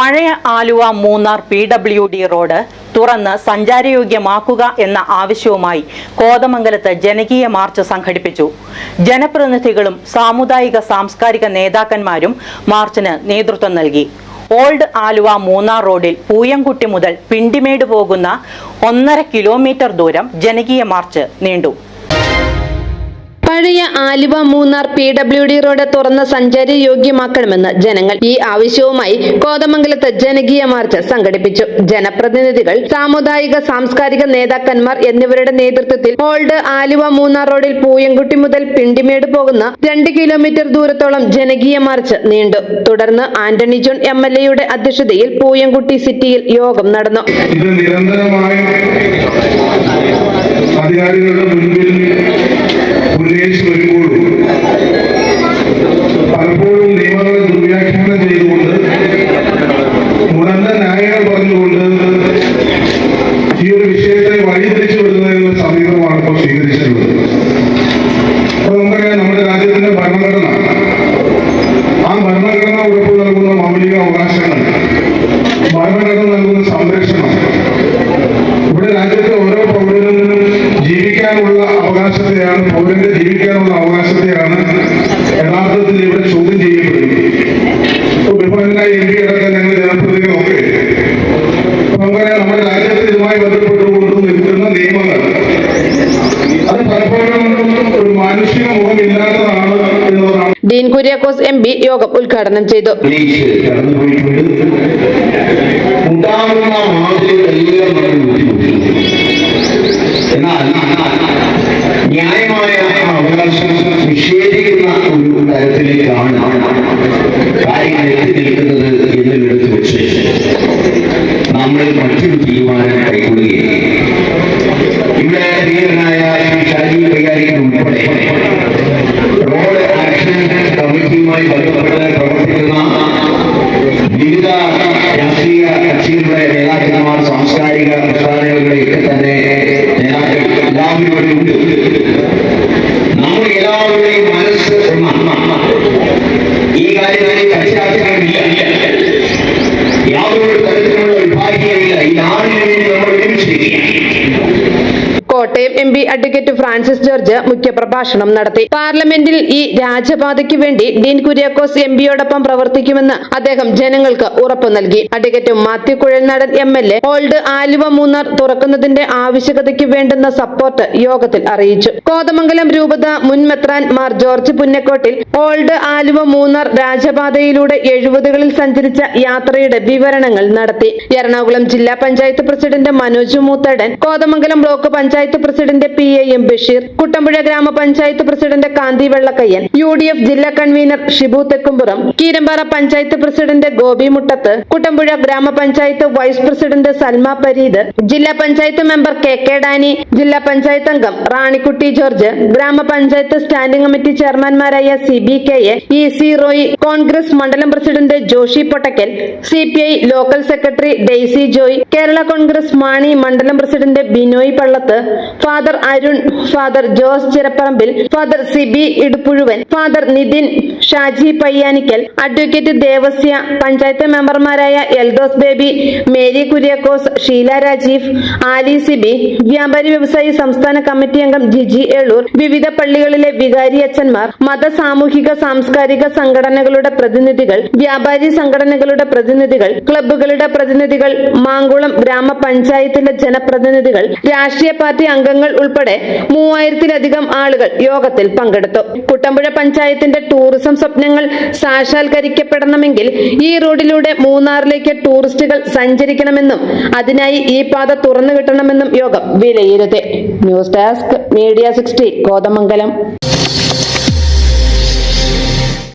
പഴയ Aluva Munnar P W D road തുറന്ന് സഞ്ചാരയോഗ്യമാക്കുക എന്ന ആവശ്യവുമായി കോതമംഗലത്ത് ജനകീയ മാർച്ച് സംഘടിപ്പിച്ചു. ജനപ്രതിനിധികളും സാമുദായിക സാംസ്കാരിക നേതാക്കന്മാരും മാർച്ചിന് നേതൃത്വം നൽകി. ഓൾഡ് ആലുവ മൂന്നാർ റോഡിൽ പൂയംകുട്ടി മുതൽ പിണ്ടിമേട് പോകുന്ന ഒന്നര കിലോമീറ്റർ ദൂരം ജനകീയ മാർച്ച് നീണ്ടു. പഴയ Aluva Munnar P W D road തുറന്ന് സഞ്ചാര യോഗ്യമാക്കണമെന്ന് ജനങ്ങൾ ഈ ആവശ്യവുമായി കോതമംഗലത്ത് ജനകീയ മാർച്ച് സംഘടിപ്പിച്ചു. ജനപ്രതിനിധികൾ സാമുദായിക സാംസ്കാരിക നേതാക്കന്മാർ എന്നിവരുടെ നേതൃത്വത്തിൽ ഓൾഡ് ആലുവ മൂന്നാർ റോഡിൽ പൂയംകുട്ടി മുതൽ പിണ്ടിമേട് പോകുന്ന രണ്ട് കിലോമീറ്റർ ദൂരത്തോളം ജനകീയ മാർച്ച് നീണ്ടു. തുടർന്ന് ആന്റണി ജോൺ എം എൽ എയുടെ അധ്യക്ഷതയിൽ പൂയംകുട്ടി സിറ്റിയിൽ യോഗം നടന്നു. ദുർവ്യാഖ്യാനം ചെയ്തുകൊണ്ട് ഉണർന്ന ന്യായങ്ങൾ പറഞ്ഞുകൊണ്ട് ഈ ഒരു വിഷയത്തെ വഴിതിരിച്ചു വിടുന്നതിനുള്ള സമീപനമാണ് ഇപ്പോൾ സ്വീകരിച്ചിട്ടുള്ളത്. അപ്പോൾ നമുക്കറിയാം നമ്മുടെ രാജ്യത്തിന്റെ ഭരണഘടന. ആ ഭരണഘടന ഉറപ്പു നൽകുന്ന മൗലിക അവകാശങ്ങൾ ഭരണഘടന നൽകുന്ന സംരക്ഷണം ഇവിടെ രാജ്യത്തെ ഓരോ പൗരനും ജീവിക്കാനുള്ള അവകാശത്തെയാണ് പൗരന്റെ ജീവിക്കാനുള്ള അവകാശത്തെയാണ് യഥാർത്ഥത്തിൽ ഇവിടെ ചോദ്യം ചെയ്യപ്പെടുന്നത്. ഡീൻ കുര്യാക്കോസ് എം പി യോഗം ഉദ്ഘാടനം ചെയ്തു. ന്യായമായ അവകാശം നിഷേധിക്കുന്ന ഒരു തരത്തിലേക്കാണ് കാര്യങ്ങൾ എത്തി നിൽക്കുന്നത് എന്നിടത്ത് വെച്ച്. നമ്മൾ മറ്റൊരു തീരുമാനം കൈക്കൊള്ളുകയും എല്ലാവരും ഇവിടെ ഉണ്ട് നമ്മൾ എല്ലാവരുടെയും മനസ്സ് ഒന്നാണ് ഈ കാര്യങ്ങളിൽ കക്ഷി രാഷ്ട്രീയമില്ല യാതൊരു തരത്തിലുള്ള വിഭാഗീയമില്ല ഈ നാടിന് വേണ്ടി നമ്മൾ ഒരുമിച്ചിരിക്കുകയാണ് Kottayam M P advocate Francis George മുഖ്യപ്രഭാഷണം നടത്തി. പാർലമെന്റിൽ ഈ രാജപാതയ്ക്ക് വേണ്ടി ഡീൻ കുര്യാക്കോസ് എം പിയോടൊപ്പം പ്രവർത്തിക്കുമെന്ന് അദ്ദേഹം ജനങ്ങൾക്ക് ഉറപ്പു നൽകി. Advocate Mathew Kuzhalnadan M L A old Aluva Munnar തുറക്കുന്നതിന്റെ ആവശ്യകതയ്ക്ക് വേണ്ടുന്ന സപ്പോർട്ട് യോഗത്തിൽ അറിയിച്ചു. കോതമംഗലം രൂപത മുൻ മെത്രാൻ മാർ ജോർജ് പുന്നക്കോട്ടിൽ ഓൾഡ് ആലുവ മൂന്നാർ രാജപാതയിലൂടെ എഴുപതുകളിൽ സഞ്ചരിച്ച യാത്രയുടെ വിവരണങ്ങൾ നടത്തി. എറണാകുളം ജില്ലാ panchayat president Manoj Moothedan Kothamangalam block panchayat president P A M Basheer Kuttampuzha ഗ്രാമപഞ്ചായത്ത് president Kanthi Vellakkayyan U D F ജില്ലാ കൺവീനർ ഷിബു തെക്കുംപുറം കീരമ്പാറ പഞ്ചായത്ത് പ്രസിഡന്റ് ഗോപി മുട്ടത്ത് കുട്ടമ്പുഴ ഗ്രാമപഞ്ചായത്ത് വൈസ് പ്രസിഡന്റ് സൽമ പരീദ് ജില്ലാ panchayat member K K Dani ജില്ലാ പഞ്ചായത്ത് അംഗം റാണിക്കുട്ടി ജോർജ് ഗ്രാമപഞ്ചായത്ത് standing committee ചെയർമാൻമാരായ C B K A E C Roy Congress മണ്ഡലം president Joshi Pottakkal C P I local secretary Daisy Joy Kerala Congress Mani മണ്ഡലം president Binoy Pallath father Arun father Jose Chirapparambil father Sibi Iduppuzhuvan father Nithin Shaji Payyanikkal advocate Devasya panchayat മെമ്പർമാരായ Eldhose baby Mary Kuriakose Sheela Rajeev ആലി സിബി വ്യാപാരി വ്യവസായി സംസ്ഥാന committee അംഗം ജിജി ഏളൂർ വിവിധ പള്ളികളിലെ വികാരി അച്ഛന്മാർ മത സാമൂഹിക സാംസ്കാരിക സംഘടനകളുടെ പ്രതിനിധികൾ വ്യാപാരി സംഘടനകളുടെ പ്രതിനിധികൾ ക്ലബ്ബുകളുടെ പ്രതിനിധികൾ മാങ്കുളം ഗ്രാമപഞ്ചായത്തിലെ ജനപ്രതിനിധികൾ രാഷ്ട്രീയ പാർട്ടി അംഗങ്ങൾ ഉൾപ്പെടെ മൂവായിരത്തിലധികം ആളുകൾ യോഗത്തിൽ പങ്കെടുത്തു. കുട്ടമ്പുഴ പഞ്ചായത്തിന്റെ ടൂറിസം സ്വപ്നങ്ങൾ സാക്ഷാത്കരിക്കപ്പെടണമെങ്കിൽ ഈ റോഡിലൂടെ മൂന്നാറിലേക്ക് ടൂറിസ്റ്റുകൾ സഞ്ചരിക്കണമെന്നും അതിനായി ഈ പാത തുറന്നു കിട്ടണമെന്നും യോഗം വിലയിരുത്തി. News desk media sixty Kothamangalam.